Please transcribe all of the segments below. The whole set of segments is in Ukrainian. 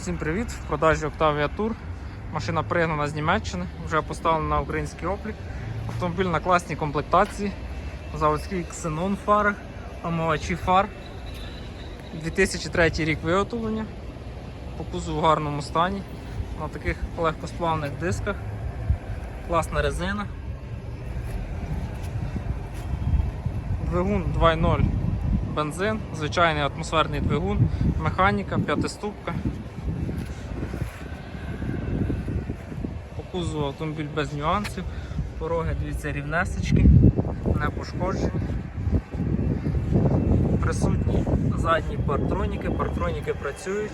Всім привіт! В продажі Octavia Tour. Машина пригнана з Німеччини, вже поставлена на український облік. Автомобіль на класній комплектації, заводський ксенон фари, омивачі фар. 2003 рік виготовлення. По кузову в гарному стані. На таких легкосплавних дисках. Класна резина. Двигун 2.0 бензин, звичайний атмосферний двигун, механіка, п'ятиступка. Кузову автомобіль без нюансів, пороги, дивіться, рівнесечки, не пошкоджені. Присутні задні партроніки, партроніки працюють.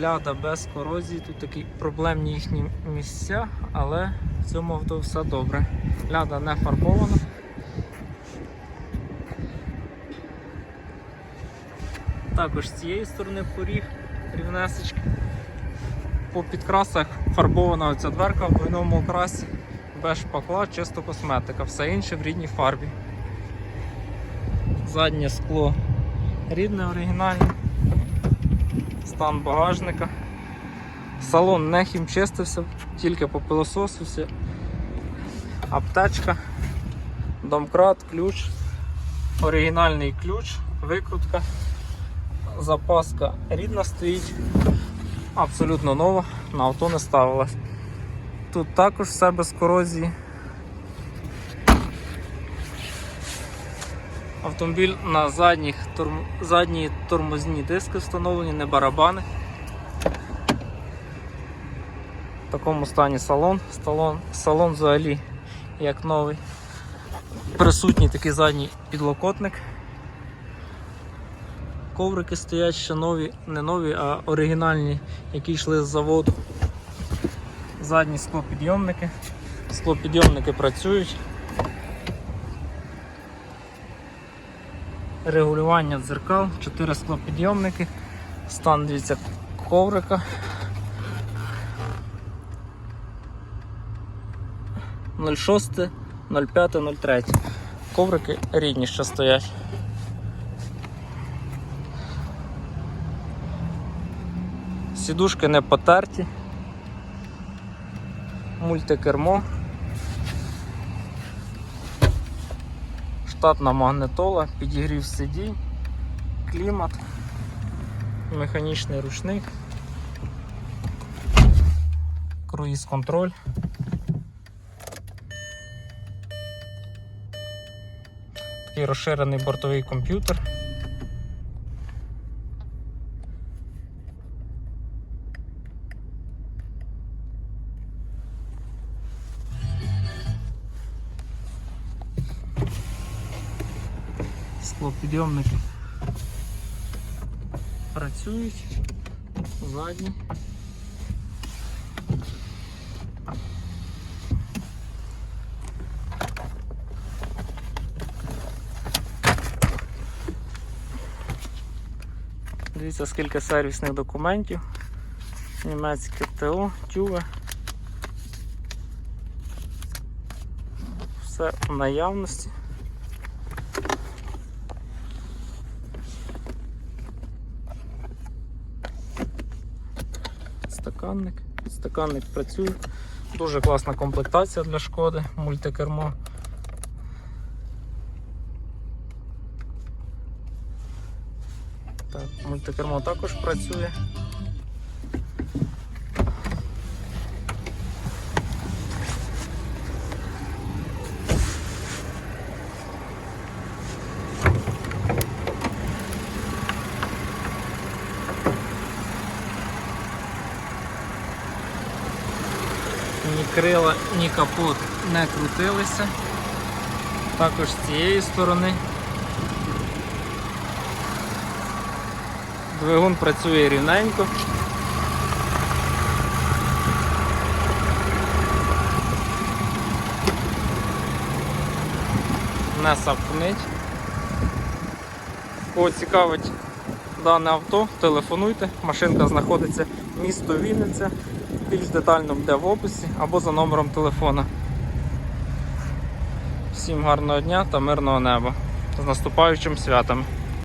Ляда без корозії, тут такі проблемні їхні місця, але в цьому авто все добре. Ляда не фарбована. Також з цієї сторони поріг рівнесечки. По підкрасах фарбована оця дверка в двойному окрасі, без шпакла, чисто косметика, все інше в рідній фарбі. Заднє скло рідне оригінальне, стан багажника. Салон не хімчистився, тільки попилососився. Аптечка, домкрат, ключ, оригінальний ключ, викрутка. Запаска рідна стоїть, абсолютно нова, на авто не ставилась. Тут також все без корозії. Автомобіль на задніх торм... задні тормозні диски встановлені, не барабани. В такому стані салон. Салон, салон взагалі як новий. Присутній такий задній підлокотник. Коврики стоять ще нові, не нові, а оригінальні, які йшли з заводу. Задні склопідйомники. Склопідйомники працюють. Регулювання дзеркал, 4 склопідйомники, стан дивіться коврика. «06», 05, 03. Коврики рідні ще стоять. Сідушки не потерті. Мультикермо. Штатна магнитола, підігрів сидінь, клімат, механічний ручник, круїз контроль. Такий розширений бортовий комп'ютер. Склопідйомники працюють задні. Дивіться, скільки сервісних документів. Німецьке ТО, тюве. Все в наявності. Стаканник. Стаканник працює. Дуже класна комплектація для шкоди, мультикермо. Так, мультикермо також працює. Ні крила, ні капот не крутилися. Також з цієї сторони. Двигун працює рівненько. Не сапнить. Кого цікавить дане авто, телефонуйте. Машинка знаходиться місто Вінниця. Більш детально буде в описі або за номером телефона. Всім гарного дня та мирного неба. З наступаючим святами!